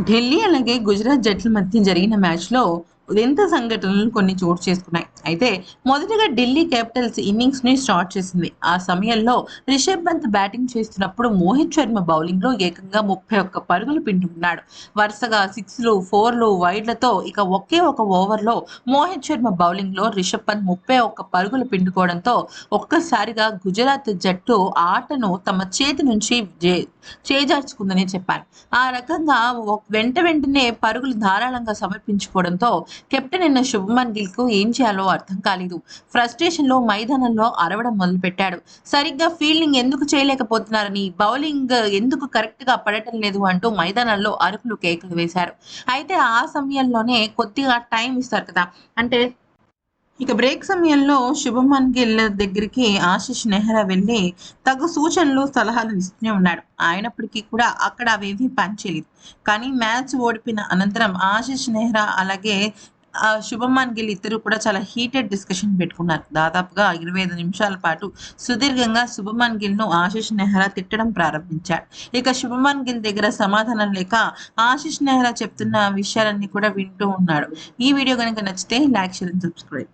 ఢిల్లీ అలాగే గుజరాత్ జట్ల మధ్య జరిగిన మ్యాచ్లో వింత సంఘటనలు కొన్ని చోటు చేసుకున్నాయి. అయితే మొదటగా ఢిల్లీ క్యాపిటల్స్ ఇన్నింగ్స్ని స్టార్ట్ చేసింది. ఆ సమయంలో రిషబ్ పంత్ బ్యాటింగ్ చేస్తున్నప్పుడు మోహిత్ శర్మ బౌలింగ్లో ఏకంగా ముప్పై ఒక్క పరుగులు పిండుకున్నాడు. వరుసగా సిక్స్లు ఫోర్లు వైడ్లతో ఇక ఒకే ఒక ఓవర్లో మోహిత్ శర్మ బౌలింగ్లో రిషబ్ పంత్ ముప్పై ఒక్క పరుగులు పిండుకోవడంతో ఒక్కసారిగా గుజరాత్ జట్టు ఆటను తమ చేతి నుంచి చేజార్చుకుందని చెప్పారు. ఆ రకంగా వెంట వెంటనే పరుగులు ధారాళంగా సమర్పించుకోవడంతో కెప్టెన్ అయిన శుభమన్ గిల్కు ఏం చేయాలో అర్థం కాలేదు. ఫ్రస్ట్రేషన్లో మైదానంలో అరవడం మొదలుపెట్టాడు. సరిగ్గా ఫీల్డింగ్ ఎందుకు చేయలేకపోతున్నారని బౌలింగ్ ఎందుకు కరెక్ట్గా పడటం లేదు అంటూ మైదానంలో అరుపులు కేకలు వేశారు. అయితే ఆ సమయంలోనే కొద్దిగా టైం ఇస్తారు కదా. అంటే ఇక బ్రేక్ సమయంలో శుభమన్ గిల్ దగ్గరికి ఆశిష్ నెహ్రా వెళ్ళి తగు సూచనలు సలహాలు ఇస్తూనే ఉన్నాడు. అయినప్పటికీ కూడా అక్కడ అవేమీ పనిచేయలేదు. కానీ మ్యాచ్ ఓడిపోయిన అనంతరం ఆశిష్ నెహ్రా అలాగే శుభమాన్ గిల్ ఇద్దరు కూడా చాలా హీటెడ్ డిస్కషన్ పెట్టుకున్నారు. దాదాపుగా ఇరవై ఐదు నిమిషాల పాటు సుదీర్ఘంగా శుభమాన్ గిల్ను ఆశిష్ నెహ్రా తిట్టడం ప్రారంభించాడు. ఇక శుభమాన్ గిల్ దగ్గర సమాధానం లేక ఆశిష్ నెహ్రా చెప్తున్న విషయాలన్నీ కూడా వింటూ ఉన్నాడు. ఈ వీడియో కనుక నచ్చితే లైక్ షేర్ అండ్ సబ్స్క్రైబ్.